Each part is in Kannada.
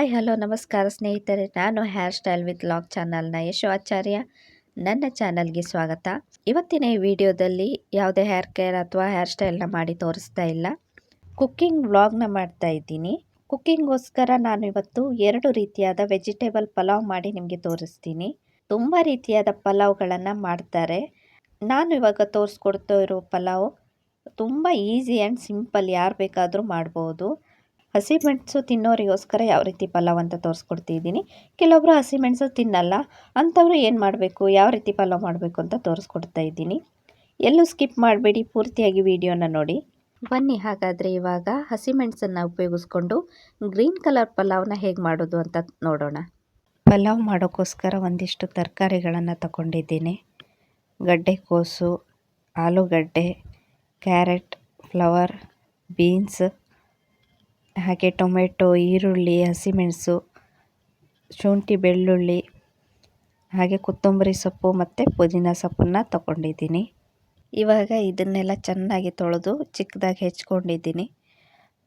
ಹಾಯ್, ಹಲೋ, ನಮಸ್ಕಾರ ಸ್ನೇಹಿತರೆ. ನಾನು ಹೇರ್ ಸ್ಟೈಲ್ ವಿತ್ ಲಾಗ್ ಚಾನಲ್ನ ಯಶು ಆಚಾರ್ಯ. ನನ್ನ ಚಾನಲ್ಗೆ ಸ್ವಾಗತ. ಇವತ್ತಿನ ಈ ವಿಡಿಯೋದಲ್ಲಿ ಯಾವುದೇ ಹೇರ್ ಕೇರ್ ಅಥವಾ ಹೇರ್ ಸ್ಟೈಲ್ನ ಮಾಡಿ ತೋರಿಸ್ತಾ ಇಲ್ಲ. ಕುಕ್ಕಿಂಗ್ ವ್ಲಾಗ್ನ ಮಾಡ್ತಾ ಇದ್ದೀನಿ. ಕುಕ್ಕಿಂಗ್ಗೋಸ್ಕರ ನಾನು ಇವತ್ತು ಎರಡು ರೀತಿಯಾದ ವೆಜಿಟೇಬಲ್ ಪಲಾವ್ ಮಾಡಿ ನಿಮಗೆ ತೋರಿಸ್ತೀನಿ. ತುಂಬ ರೀತಿಯಾದ ಪಲಾವ್ಗಳನ್ನು ಮಾಡ್ತಾರೆ. ನಾನು ಇವಾಗ ತೋರಿಸ್ಕೊಡ್ತಾ ಇರೋ ಪಲಾವ್ ತುಂಬ ಈಸಿ ಆ್ಯಂಡ್ ಸಿಂಪಲ್ ಯಾರು ಬೇಕಾದರೂ ಮಾಡ್ಬೋದು. ಹಸಿಮೆಣಸು ತಿನ್ನೋರಿಗೋಸ್ಕರ ಯಾವ ರೀತಿ ಪಲಾವ್ ಅಂತ ತೋರಿಸ್ಕೊಡ್ತಿದ್ದೀನಿ. ಕೆಲವೊಬ್ಬರು ಹಸಿಮೆಣಸು ತಿನ್ನಲ್ಲ, ಅಂಥವ್ರು ಏನು ಮಾಡಬೇಕು, ಯಾವ ರೀತಿ ಪಲಾವ್ ಮಾಡಬೇಕು ಅಂತ ತೋರಿಸ್ಕೊಡ್ತಾ ಇದ್ದೀನಿ. ಎಲ್ಲೂ ಸ್ಕಿಪ್ ಮಾಡಬೇಡಿ, ಪೂರ್ತಿಯಾಗಿ ವಿಡಿಯೋನ ನೋಡಿ. ಬನ್ನಿ ಹಾಗಾದರೆ ಇವಾಗ ಹಸಿಮೆಣಸನ್ನು ಉಪಯೋಗಿಸ್ಕೊಂಡು ಗ್ರೀನ್ ಕಲರ್ ಪಲಾವ್ನ ಹೇಗೆ ಮಾಡೋದು ಅಂತ ನೋಡೋಣ. ಪಲಾವ್ ಮಾಡೋಕ್ಕೋಸ್ಕರ ಒಂದಿಷ್ಟು ತರಕಾರಿಗಳನ್ನು ತಗೊಂಡಿದ್ದೀನಿ. ಗಡ್ಡೆಕೋಸು ಆಲೂಗಡ್ಡೆ, ಕ್ಯಾರೆಟ್, ಫ್ಲವರ್, ಬೀನ್ಸ್ ಹಾಗೆ ಟೊಮೆಟೊ, ಈರುಳ್ಳಿ, ಹಸಿಮೆಣಸು, ಶುಂಠಿ, ಬೆಳ್ಳುಳ್ಳಿ, ಹಾಗೆ ಕೊತ್ತಂಬರಿ ಸೊಪ್ಪು ಮತ್ತು ಪುದೀನ ಸೊಪ್ಪನ್ನು ತಗೊಂಡಿದ್ದೀನಿ. ಇವಾಗ ಇದನ್ನೆಲ್ಲ ಚೆನ್ನಾಗಿ ತೊಳೆದು ಚಿಕ್ಕದಾಗಿ ಹೆಚ್ಕೊಂಡಿದ್ದೀನಿ.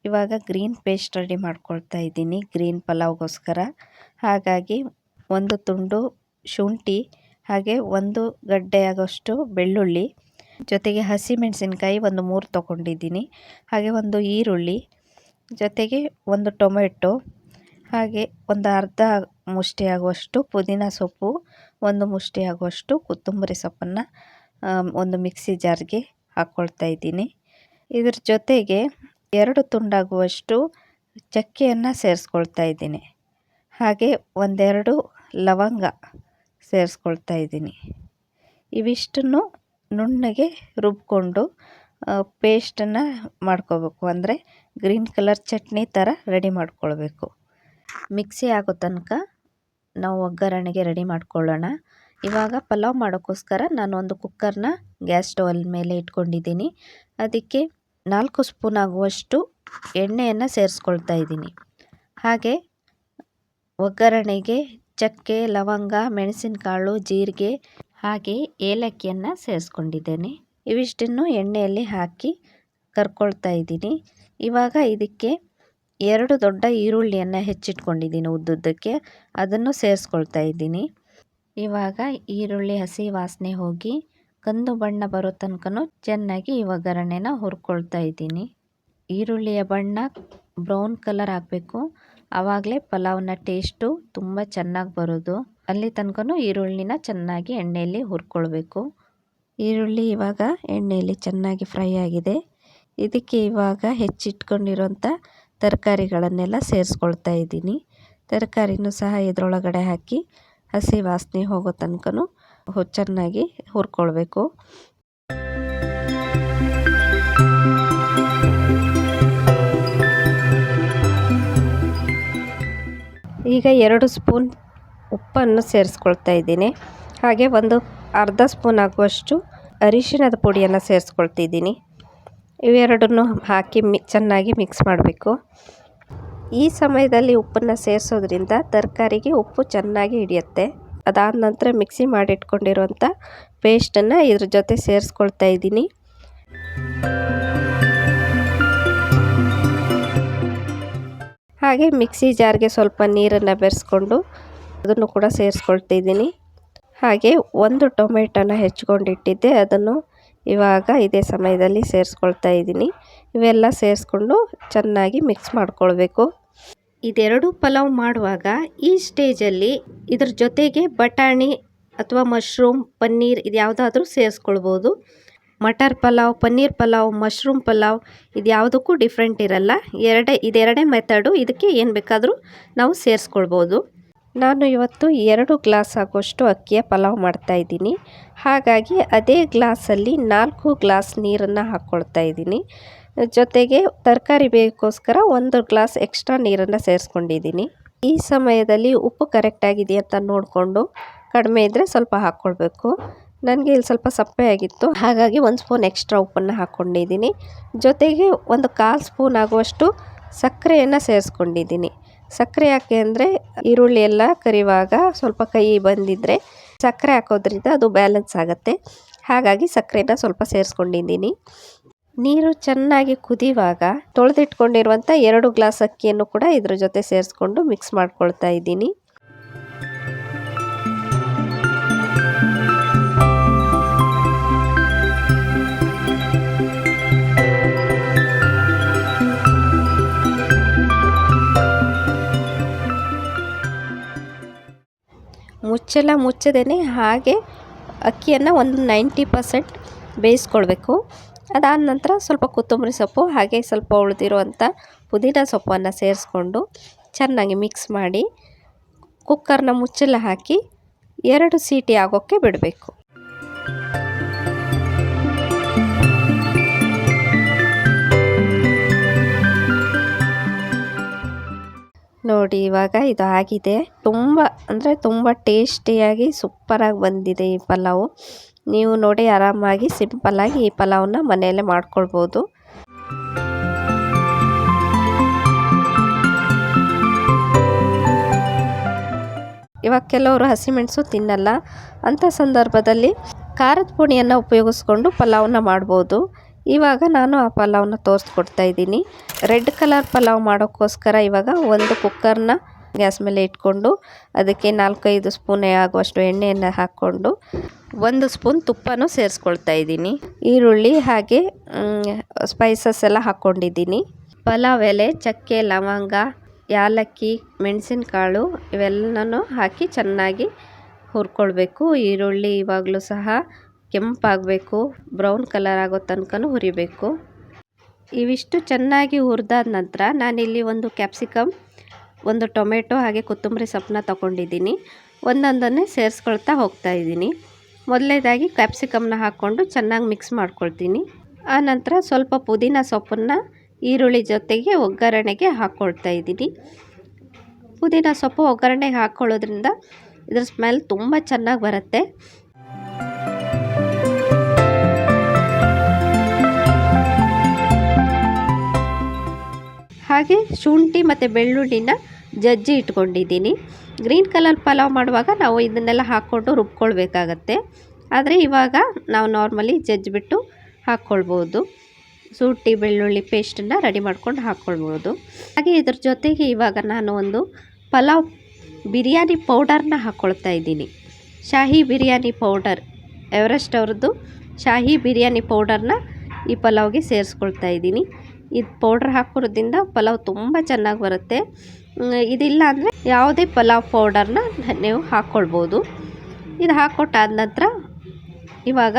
ಇವಾಗ ಗ್ರೀನ್ ಪೇಸ್ಟ್ ರೆಡಿ ಮಾಡ್ಕೊಳ್ತಾ ಇದ್ದೀನಿ ಗ್ರೀನ್ ಪಲಾವ್ಗೋಸ್ಕರ. ಹಾಗಾಗಿ ಒಂದು ತುಂಡು ಶುಂಠಿ, ಹಾಗೆ ಒಂದು ಗಡ್ಡೆ ಆಗೋಷ್ಟು ಬೆಳ್ಳುಳ್ಳಿ, ಜೊತೆಗೆ ಹಸಿಮೆಣಸಿನ್ಕಾಯಿ ಒಂದು ಮೂರು ತೊಗೊಂಡಿದ್ದೀನಿ. ಹಾಗೆ ಒಂದು ಈರುಳ್ಳಿ ಜೊತೆಗೆ ಒಂದು ಟೊಮೆಟೊ, ಹಾಗೆ ಒಂದು ಅರ್ಧ ಮುಷ್ಟಿಯಾಗುವಷ್ಟು ಪುದೀನ ಸೊಪ್ಪು, ಒಂದು ಮುಷ್ಟಿ ಆಗುವಷ್ಟು ಕೊತ್ತಂಬರಿ ಸೊಪ್ಪನ್ನು ಒಂದು ಮಿಕ್ಸಿ ಜಾರ್ಗೆ ಹಾಕ್ಕೊಳ್ತಾ ಇದ್ದೀನಿ. ಇದ್ರ ಜೊತೆಗೆ ಎರಡು ತುಂಡಾಗುವಷ್ಟು ಚಕ್ಕೆಯನ್ನು ಸೇರಿಸ್ಕೊಳ್ತಾ ಇದ್ದೀನಿ. ಹಾಗೆ ಒಂದೆರಡು ಲವಂಗ ಸೇರಿಸ್ಕೊಳ್ತಾ ಇದ್ದೀನಿ. ಇವಿಷ್ಟನ್ನು ನುಣ್ಣಗೆ ರುಬ್ಕೊಂಡು ಪೇಸ್ಟನ್ನು ಮಾಡ್ಕೋಬೇಕು. ಅಂದರೆ ಗ್ರೀನ್ ಕಲರ್ ಚಟ್ನಿ ಥರ ರೆಡಿ ಮಾಡ್ಕೊಳ್ಬೇಕು. ಮಿಕ್ಸಿ ಆಗೋ ತನಕ ನಾವು ಒಗ್ಗರಣೆಗೆ ರೆಡಿ ಮಾಡ್ಕೊಳ್ಳೋಣ. ಇವಾಗ ಪಲಾವ್ ಮಾಡೋಕ್ಕೋಸ್ಕರ ನಾನು ಒಂದು ಕುಕ್ಕರ್ನ ಗ್ಯಾಸ್ ಸ್ಟವಲ್ ಮೇಲೆ ಇಟ್ಕೊಂಡಿದ್ದೀನಿ. ಅದಕ್ಕೆ ನಾಲ್ಕು ಸ್ಪೂನ್ ಆಗುವಷ್ಟು ಎಣ್ಣೆಯನ್ನು ಸೇರಿಸ್ಕೊಳ್ತಾ ಇದ್ದೀನಿ. ಹಾಗೆ ಒಗ್ಗರಣೆಗೆ ಚಕ್ಕೆ, ಲವಂಗ, ಮೆಣಸಿನಕಾಳು, ಜೀರಿಗೆ ಹಾಗೆ ಏಲಕ್ಕಿಯನ್ನು ಸೇರಿಸ್ಕೊಂಡಿದ್ದೇನೆ. ಇವಿಷ್ಟನ್ನು ಎಣ್ಣೆಯಲ್ಲಿ ಹಾಕಿ ಕರ್ಕೊಳ್ತಾ ಇದ್ದೀನಿ. ಇವಾಗ ಇದಕ್ಕೆ ಎರಡು ದೊಡ್ಡ ಈರುಳ್ಳಿಯನ್ನು ಹೆಚ್ಚಿಟ್ಕೊಂಡಿದ್ದೀನಿ ಉದ್ದುದ್ದಕ್ಕೆ. ಅದನ್ನು ಸೇರಿಸ್ಕೊಳ್ತಾ ಇದ್ದೀನಿ. ಇವಾಗ ಈರುಳ್ಳಿ ಹಸಿ ವಾಸನೆ ಹೋಗಿ ಕಂದು ಬಣ್ಣ ಬರೋ ತನಕನೂ ಚೆನ್ನಾಗಿ ಈ ಒಗ್ಗರಣೆನ ಹುರ್ಕೊಳ್ತಾ ಇದ್ದೀನಿ. ಈರುಳ್ಳಿಯ ಬಣ್ಣ ಬ್ರೌನ್ ಕಲರ್ ಆಗಬೇಕು. ಆವಾಗಲೇ ಪಲಾವ್ನ ಟೇಸ್ಟು ತುಂಬ ಚೆನ್ನಾಗಿ ಬರೋದು. ಅಲ್ಲಿ ತನಕನೂ ಈರುಳ್ಳಿನ ಚೆನ್ನಾಗಿ ಎಣ್ಣೆಯಲ್ಲಿ ಹುರ್ಕೊಳ್ಬೇಕು. ಈರುಳ್ಳಿ ಇವಾಗ ಎಣ್ಣೆಯಲ್ಲಿ ಚೆನ್ನಾಗಿ ಫ್ರೈ ಆಗಿದೆ. ಇದಕ್ಕೆ ಇವಾಗ ಹೆಚ್ಚಿಟ್ಕೊಂಡಿರೋಂಥ ತರಕಾರಿಗಳನ್ನೆಲ್ಲ ಸೇರಿಸ್ಕೊಳ್ತಾ ಇದ್ದೀನಿ. ತರಕಾರಿನೂ ಸಹ ಇದರೊಳಗಡೆ ಹಾಕಿ ಹಸಿ ವಾಸನೆ ಹೋಗೋ ತನಕ ಚೆನ್ನಾಗಿ ಹುರ್ಕೊಳ್ಬೇಕು. ಈಗ ಎರಡು ಸ್ಪೂನ್ ಉಪ್ಪನ್ನು ಸೇರಿಸ್ಕೊಳ್ತಾ ಇದ್ದೀನಿ. ಹಾಗೆ ಒಂದು ಅರ್ಧ ಸ್ಪೂನ್ ಆಗುವಷ್ಟು ಅರಿಶಿಣದ ಪುಡಿಯನ್ನು ಸೇರಿಸ್ಕೊಳ್ತಿದ್ದೀನಿ. ಇವೆರಡನ್ನು ಹಾಕಿ ಮಿ, ಚೆನ್ನಾಗಿ ಮಿಕ್ಸ್ ಮಾಡಬೇಕು. ಈ ಸಮಯದಲ್ಲಿ ಉಪ್ಪನ್ನು ಸೇರಿಸೋದ್ರಿಂದ ತರಕಾರಿಗೆ ಉಪ್ಪು ಚೆನ್ನಾಗಿ ಹಿಡಿಯುತ್ತೆ. ಅದಾದ ನಂತರ ಮಿಕ್ಸಿ ಮಾಡಿಟ್ಕೊಂಡಿರುವಂಥ ಪೇಸ್ಟನ್ನು ಇದ್ರ ಜೊತೆ ಸೇರಿಸ್ಕೊಳ್ತಾ ಇದ್ದೀನಿ. ಹಾಗೆ ಮಿಕ್ಸಿ ಜಾರ್ಗೆ ಸ್ವಲ್ಪ ನೀರನ್ನು ಬೆರೆಸ್ಕೊಂಡು ಅದನ್ನು ಕೂಡ ಸೇರಿಸ್ಕೊಳ್ತಿದ್ದೀನಿ. ಹಾಗೆ ಒಂದು ಟೊಮೆಟೊನ ಹೆಚ್ಕೊಂಡಿಟ್ಟಿದ್ದೆ ಅದನ್ನು ಇವಾಗ ಇದೇ ಸಮಯದಲ್ಲಿ ಸೇರಿಸ್ಕೊಳ್ತಾ ಇದ್ದೀನಿ. ಇವೆಲ್ಲ ಸೇರಿಸ್ಕೊಂಡು ಚೆನ್ನಾಗಿ ಮಿಕ್ಸ್ ಮಾಡ್ಕೊಳ್ಬೇಕು. ಇದೆರಡು ಪಲಾವ್ ಮಾಡುವಾಗ ಈ ಸ್ಟೇಜಲ್ಲಿ ಇದ್ರ ಜೊತೆಗೆ ಬಟಾಣಿ ಅಥವಾ ಮಶ್ರೂಮ್, ಪನ್ನೀರ್ ಇದು ಯಾವುದಾದ್ರೂ ಸೇರಿಸ್ಕೊಳ್ಬೋದು. ಮಟರ್ ಪಲಾವ್, ಪನ್ನೀರ್ ಪಲಾವ್, ಮಶ್ರೂಮ್ ಪಲಾವ್ ಇದು ಯಾವುದಕ್ಕೂ ಡಿಫ್ರೆಂಟ್ ಇರಲ್ಲ. ಎರಡೇ, ಇದೆರಡೇ ಮೆಥಡು. ಇದಕ್ಕೆ ಏನು ಬೇಕಾದರೂ ನಾವು ಸೇರಿಸ್ಕೊಳ್ಬೋದು. ನಾನು ಇವತ್ತು ಎರಡು ಗ್ಲಾಸ್ ಆಗುವಷ್ಟು ಅಕ್ಕಿಯ ಪಲಾವ್ ಮಾಡ್ತಾ ಇದ್ದೀನಿ. ಹಾಗಾಗಿ ಅದೇ ಗ್ಲಾಸಲ್ಲಿ ನಾಲ್ಕು ಗ್ಲಾಸ್ ನೀರನ್ನು ಹಾಕ್ಕೊಳ್ತಾ ಇದ್ದೀನಿ. ಜೊತೆಗೆ ತರಕಾರಿ ಬೇಕೋಸ್ಕರ ಒಂದು ಗ್ಲಾಸ್ ಎಕ್ಸ್ಟ್ರಾ ನೀರನ್ನು ಸೇರಿಸ್ಕೊಂಡಿದ್ದೀನಿ. ಈ ಸಮಯದಲ್ಲಿ ಉಪ್ಪು ಕರೆಕ್ಟಾಗಿದೆ ಅಂತ ನೋಡಿಕೊಂಡು ಕಡಿಮೆ ಇದ್ದರೆ ಸ್ವಲ್ಪ ಹಾಕ್ಕೊಳ್ಬೇಕು ನನಗೆ ಇಲ್ಲಿ ಸ್ವಲ್ಪ ಸಪ್ಪೆ ಆಗಿತ್ತು. ಹಾಗಾಗಿ ಒಂದು ಸ್ಪೂನ್ ಎಕ್ಸ್ಟ್ರಾ ಉಪ್ಪನ್ನು ಹಾಕ್ಕೊಂಡಿದ್ದೀನಿ ಜೊತೆಗೆ ಒಂದು ಕಾಲು ಸ್ಪೂನ್ ಆಗುವಷ್ಟು ಸಕ್ಕರೆಯನ್ನು ಸೇರಿಸ್ಕೊಂಡಿದ್ದೀನಿ. ಸಕ್ಕರೆ ಯಾಕೆ ಅಂದರೆ ಈರುಳ್ಳಿ ಎಲ್ಲ ಕರಿವಾಗ ಸ್ವಲ್ಪ ಕೈ ಬಂದಿದ್ದರೆ ಸಕ್ಕರೆ ಹಾಕೋದ್ರಿಂದ ಅದು ಬ್ಯಾಲೆನ್ಸ್ ಆಗುತ್ತೆ. ಹಾಗಾಗಿ ಸಕ್ಕರೆನ ಸ್ವಲ್ಪ ಸೇರಿಸ್ಕೊಂಡಿದ್ದೀನಿ. ನೀರು ಚೆನ್ನಾಗಿ ಕುದಿಯುವಾಗ ತೊಳೆದಿಟ್ಕೊಂಡಿರುವಂಥ ಎರಡು ಗ್ಲಾಸ್ ಅಕ್ಕಿಯನ್ನು ಕೂಡ ಇದ್ರ ಜೊತೆ ಸೇರಿಸ್ಕೊಂಡು ಮಿಕ್ಸ್ ಮಾಡ್ಕೊಳ್ತಾ ಇದ್ದೀನಿ. ಮುಚ್ಚಲ ಮುಚ್ಚದೇ ಹಾಗೆ ಅಕ್ಕಿಯನ್ನು ಒಂದು ನೈಂಟಿ ಪರ್ಸೆಂಟ್ ಬೇಯಿಸ್ಕೊಳ್ಬೇಕು. ಅದಾದ ನಂತರ ಸ್ವಲ್ಪ ಕೊತ್ತಂಬರಿ ಸೊಪ್ಪು, ಹಾಗೆ ಸ್ವಲ್ಪ ಉಳಿದಿರುವಂಥ ಪುದೀನ ಸೊಪ್ಪನ್ನು ಸೇರಿಸ್ಕೊಂಡು ಚೆನ್ನಾಗಿ ಮಿಕ್ಸ್ ಮಾಡಿ ಕುಕ್ಕರ್ನ ಮುಚ್ಚಲ ಹಾಕಿ ಎರಡು ಸೀಟಿ ಆಗೋಕ್ಕೆ ಬಿಡಬೇಕು. ನೋಡಿ, ಇವಾಗ ಇದು ಆಗಿದೆ. ತುಂಬ, ಅಂದರೆ ತುಂಬ ಟೇಸ್ಟಿಯಾಗಿ ಸೂಪರಾಗಿ ಬಂದಿದೆ ಈ ಪಲಾವು. ನೀವು ನೋಡಿ, ಆರಾಮಾಗಿ ಸಿಂಪಲ್ಲಾಗಿ ಈ ಪಲಾವನ್ನ ಮನೆಯಲ್ಲೇ ಮಾಡ್ಕೊಳ್ಬೋದು. ಇವಾಗ ಕೆಲವರು ಹಸಿಮೆಣಸು ತಿನ್ನಲ್ಲ. ಅಂಥ ಸಂದರ್ಭದಲ್ಲಿ ಖಾರದ ಪುಣಿಯನ್ನು ಉಪಯೋಗಿಸ್ಕೊಂಡು ಪಲಾವನ್ನ ಮಾಡ್ಬೋದು. ಇವಾಗ ನಾನು ಆ ಪಲಾವ್ನ ತೋರಿಸ್ಕೊಡ್ತಾ ಇದ್ದೀನಿ. ರೆಡ್ ಕಲರ್ ಪಲಾವ್ ಮಾಡೋಕ್ಕೋಸ್ಕರ ಇವಾಗ ಒಂದು ಕುಕ್ಕರ್ನ ಗ್ಯಾಸ್ ಮೇಲೆ ಇಟ್ಕೊಂಡು ಅದಕ್ಕೆ ನಾಲ್ಕೈದು ಸ್ಪೂನ್ ಆಗುವಷ್ಟು ಎಣ್ಣೆಯನ್ನು ಹಾಕ್ಕೊಂಡು ಒಂದು ಸ್ಪೂನ್ ತುಪ್ಪನೂ ಸೇರಿಸ್ಕೊಳ್ತಾ ಇದ್ದೀನಿ. ಈರುಳ್ಳಿ ಹಾಗೆ ಸ್ಪೈಸಸ್ ಎಲ್ಲ ಹಾಕ್ಕೊಂಡಿದ್ದೀನಿ. ಪಲಾವ್ ಎಲೆ, ಚಕ್ಕೆ, ಲವಂಗ, ಯಾಲಕ್ಕಿ, ಮೆಣಸಿನಕಾಳು ಇವೆಲ್ಲನೂ ಹಾಕಿ ಚೆನ್ನಾಗಿ ಹುರ್ಕೊಳ್ಬೇಕು. ಈರುಳ್ಳಿ ಇವಾಗಲೂ ಸಹ ಕೆಂಪಾಗಬೇಕು, ಬ್ರೌನ್ ಕಲರ್ ಆಗೋ ತನಕ ಹುರಿಬೇಕು. ಇವಿಷ್ಟು ಚೆನ್ನಾಗಿ ಹುರಿದಾದ ನಂತರ ನಾನಿಲ್ಲಿ ಒಂದು ಕ್ಯಾಪ್ಸಿಕಮ್, ಒಂದು ಟೊಮೆಟೊ ಹಾಗೆ ಕೊತ್ತಂಬರಿ ಸೊಪ್ಪನ್ನ ತಗೊಂಡಿದ್ದೀನಿ. ಒಂದೊಂದನ್ನೇ ಸೇರಿಸ್ಕೊಳ್ತಾ ಹೋಗ್ತಾ ಇದ್ದೀನಿ. ಮೊದಲೇದಾಗಿ ಕ್ಯಾಪ್ಸಿಕಮ್ನ ಹಾಕ್ಕೊಂಡು ಚೆನ್ನಾಗಿ ಮಿಕ್ಸ್ ಮಾಡ್ಕೊಳ್ತೀನಿ. ನಂತರ ಸ್ವಲ್ಪ ಪುದೀನ ಸೊಪ್ಪನ್ನು ಈರುಳ್ಳಿ ಜೊತೆಗೆ ಒಗ್ಗರಣೆಗೆ ಹಾಕ್ಕೊಳ್ತಾ ಇದ್ದೀನಿ. ಪುದೀನ ಸೊಪ್ಪು ಒಗ್ಗರಣೆಗೆ ಹಾಕ್ಕೊಳ್ಳೋದ್ರಿಂದ ಇದ್ರ ಸ್ಮೆಲ್ ತುಂಬ ಚೆನ್ನಾಗಿ ಬರುತ್ತೆ. ಹಾಗೆ ಶುಂಠಿ ಮತ್ತು ಬೆಳ್ಳುಳ್ಳಿನ ಜಜ್ಜಿ ಇಟ್ಕೊಂಡಿದ್ದೀನಿ. ಗ್ರೀನ್ ಕಲರ್ ಪಲಾವ್ ಮಾಡುವಾಗ ನಾವು ಇದನ್ನೆಲ್ಲ ಹಾಕ್ಕೊಂಡು ರುಬ್ಕೊಳ್ಬೇಕಾಗತ್ತೆ. ಆದರೆ ಇವಾಗ ನಾವು ನಾರ್ಮಲಿ ಜಜ್ಜಿಬಿಟ್ಟು ಹಾಕ್ಕೊಳ್ಬೋದು. ಶುಂಠಿ, ಬೆಳ್ಳುಳ್ಳಿ ಪೇಸ್ಟನ್ನು ರೆಡಿ ಮಾಡ್ಕೊಂಡು ಹಾಕ್ಕೊಳ್ಬೋದು. ಹಾಗೆ ಇದ್ರ ಜೊತೆಗೆ ಇವಾಗ ನಾನು ಒಂದು ಪಲಾವ್ ಬಿರಿಯಾನಿ ಪೌಡರ್ನ ಹಾಕ್ಕೊಳ್ತಾ ಇದ್ದೀನಿ. ಶಾಹಿ ಬಿರಿಯಾನಿ ಪೌಡರ್, ಎವರೆಸ್ಟ್ ಅವ್ರದ್ದು ಶಾಹಿ ಬಿರಿಯಾನಿ ಪೌಡರ್ನ ಈ ಪಲಾವ್ಗೆ ಸೇರಿಸ್ಕೊಳ್ತಾ ಇದ್ದೀನಿ. ಇದು ಪೌಡ್ರ್ ಹಾಕೋದ್ರಿಂದ ಪಲಾವ್ ತುಂಬ ಚೆನ್ನಾಗಿ ಬರುತ್ತೆ. ಇದಿಲ್ಲ ಅಂದರೆ ಯಾವುದೇ ಪಲಾವ್ ಪೌಡರ್ನ ನೀವು ಹಾಕ್ಕೊಳ್ಬೋದು ಇದು ಹಾಕ್ಕೊಟ್ಟಾದ ನಂತರ ಇವಾಗ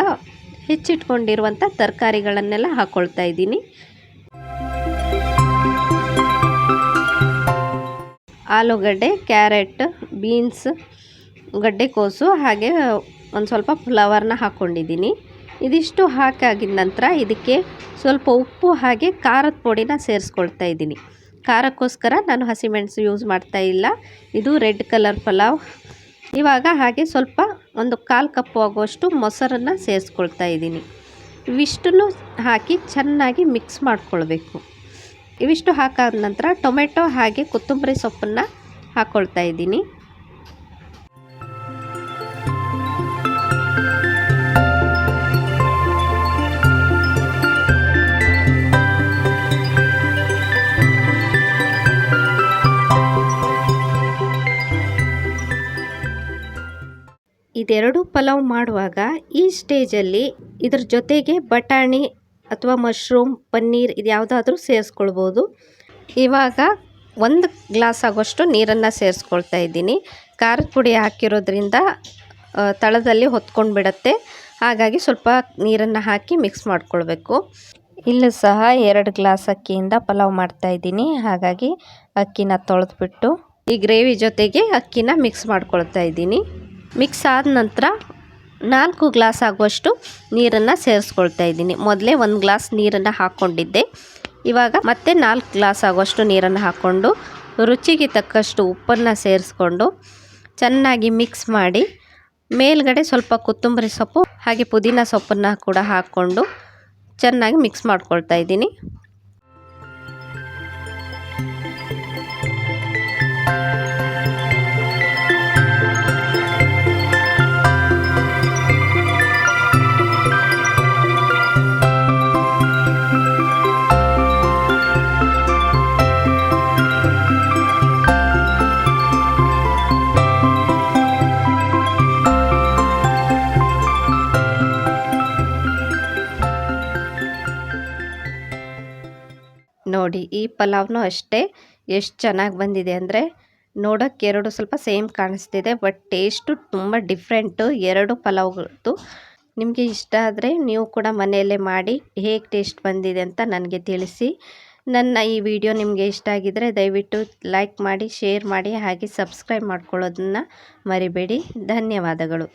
ಹೆಚ್ಚಿಟ್ಕೊಂಡಿರುವಂಥ ತರಕಾರಿಗಳನ್ನೆಲ್ಲ ಹಾಕ್ಕೊಳ್ತಾ ಇದ್ದೀನಿ. ಆಲೂಗಡ್ಡೆ, ಕ್ಯಾರೆಟ್, ಬೀನ್ಸ್ ಗಡ್ಡೆಕೋಸು ಹಾಗೆ ಒಂದು ಸ್ವಲ್ಪ ಫ್ಲವರ್ನ ಹಾಕ್ಕೊಂಡಿದ್ದೀನಿ ಇದಿಷ್ಟು ಹಾಕಾಗಿದ ನಂತರ ಇದಕ್ಕೆ ಸ್ವಲ್ಪ ಉಪ್ಪು ಹಾಗೆ ಖಾರದ ಪುಡಿನ ಸೇರಿಸ್ಕೊಳ್ತಾ ಇದ್ದೀನಿ. ಖಾರಕ್ಕೋಸ್ಕರ ನಾನು ಹಸಿಮೆಣಸು ಯೂಸ್ ಮಾಡ್ತಾ ಇಲ್ಲ. ಇದು ರೆಡ್ ಕಲರ್ ಪಲಾವ್. ಇವಾಗ ಹಾಗೆ ಸ್ವಲ್ಪ ಒಂದು ಕಾಲು ಕಪ್ಪು ಆಗುವಷ್ಟು ಮೊಸರನ್ನು ಸೇರಿಸ್ಕೊಳ್ತಾ ಇದ್ದೀನಿ. ಇವಿಷ್ಟನ್ನು ಹಾಕಿ ಚೆನ್ನಾಗಿ ಮಿಕ್ಸ್ ಮಾಡ್ಕೊಳ್ಬೇಕು. ಇವಿಷ್ಟು ಹಾಕಾದ ನಂತರ ಟೊಮೆಟೊ ಹಾಗೆ ಕೊತ್ತಂಬರಿ ಸೊಪ್ಪನ್ನು ಹಾಕ್ಕೊಳ್ತಾ ಇದ್ದೀನಿ. ಇದೆರಡು ಪಲಾವ್ ಮಾಡುವಾಗ ಈ ಸ್ಟೇಜಲ್ಲಿ ಇದ್ರ ಜೊತೆಗೆ ಬಟಾಣಿ ಅಥವಾ ಮಶ್ರೂಮ್, ಪನ್ನೀರ್ ಇದು ಯಾವುದಾದ್ರೂ ಸೇರಿಸ್ಕೊಳ್ಬೋದು. ಇವಾಗ ಒಂದು ಗ್ಲಾಸ್ ಆಗೋಷ್ಟು ನೀರನ್ನು ಸೇರಿಸ್ಕೊಳ್ತಾ ಇದ್ದೀನಿ. ಖಾರದ ಪುಡಿ ಹಾಕಿರೋದ್ರಿಂದ ತಳದಲ್ಲಿ ಹೊತ್ಕೊಂಡು ಬಿಡತ್ತೆ ಹಾಗಾಗಿ ಸ್ವಲ್ಪ ನೀರನ್ನು ಹಾಕಿ ಮಿಕ್ಸ್ ಮಾಡ್ಕೊಳ್ಬೇಕು. ಇಲ್ಲೂ ಸಹ ಎರಡು ಗ್ಲಾಸ್ ಅಕ್ಕಿಯಿಂದ ಪಲಾವ್ ಮಾಡ್ತಾ ಇದ್ದೀನಿ. ಹಾಗಾಗಿ ಅಕ್ಕಿನ ತೊಳೆದ್ಬಿಟ್ಟು ಈ ಗ್ರೇವಿ ಜೊತೆಗೆ ಅಕ್ಕಿನ ಮಿಕ್ಸ್ ಮಾಡ್ಕೊಳ್ತಾ ಇದ್ದೀನಿ. ಮಿಕ್ಸ್ ಆದ ನಂತರ ನಾಲ್ಕು ಗ್ಲಾಸ್ ಆಗುವಷ್ಟು ನೀರನ್ನು ಸೇರಿಸ್ಕೊಳ್ತಾ ಇದ್ದೀನಿ. ಮೊದಲೇ ಒಂದು ಗ್ಲಾಸ್ ನೀರನ್ನು ಹಾಕ್ಕೊಂಡಿದ್ದೆ ಇವಾಗ ಮತ್ತೆ ನಾಲ್ಕು ಗ್ಲಾಸ್ ಆಗುವಷ್ಟು ನೀರನ್ನು ಹಾಕ್ಕೊಂಡು ರುಚಿಗೆ ತಕ್ಕಷ್ಟು ಉಪ್ಪನ್ನು ಸೇರಿಸ್ಕೊಂಡು ಚೆನ್ನಾಗಿ ಮಿಕ್ಸ್ ಮಾಡಿ ಮೇಲ್ಗಡೆ ಸ್ವಲ್ಪ ಕೊತ್ತಂಬರಿ ಸೊಪ್ಪು ಹಾಗೆ ಪುದೀನ ಸೊಪ್ಪನ್ನು ಕೂಡ ಹಾಕ್ಕೊಂಡು ಚೆನ್ನಾಗಿ ಮಿಕ್ಸ್ ಮಾಡ್ಕೊಳ್ತಾ ಇದ್ದೀನಿ. ನೋಡಿ, ಈ ಪಲಾವ್ನು ಅಷ್ಟೇ. ಎಷ್ಟು ಚೆನ್ನಾಗಿ ಬಂದಿದೆ ಅಂದರೆ ನೋಡೋಕ್ಕೆ ಎರಡು ಸ್ವಲ್ಪ ಸೇಮ್ ಕಾಣಿಸ್ತಿದೆ, ಬಟ್ ಟೇಸ್ಟು ತುಂಬ ಡಿಫ್ರೆಂಟು. ಎರಡು ಪಲಾವ್ಗಳದ್ದು. ನಿಮಗೆ ಇಷ್ಟ ಆದರೆ ನೀವು ಕೂಡ ಮನೆಯಲ್ಲೇ ಮಾಡಿ ಹೇಗೆ ಟೇಸ್ಟ್ ಬಂದಿದೆ ಅಂತ ನನಗೆ ತಿಳಿಸಿ. ನನ್ನ ಈ ವಿಡಿಯೋ ನಿಮಗೆ ಇಷ್ಟ ಆಗಿದ್ದರೆ ದಯವಿಟ್ಟು ಲೈಕ್ ಮಾಡಿ, ಶೇರ್ ಮಾಡಿ, ಹಾಗೆ ಸಬ್ಸ್ಕ್ರೈಬ್ ಮಾಡ್ಕೊಳ್ಳೋದನ್ನು ಮರಿಬೇಡಿ. ಧನ್ಯವಾದಗಳು.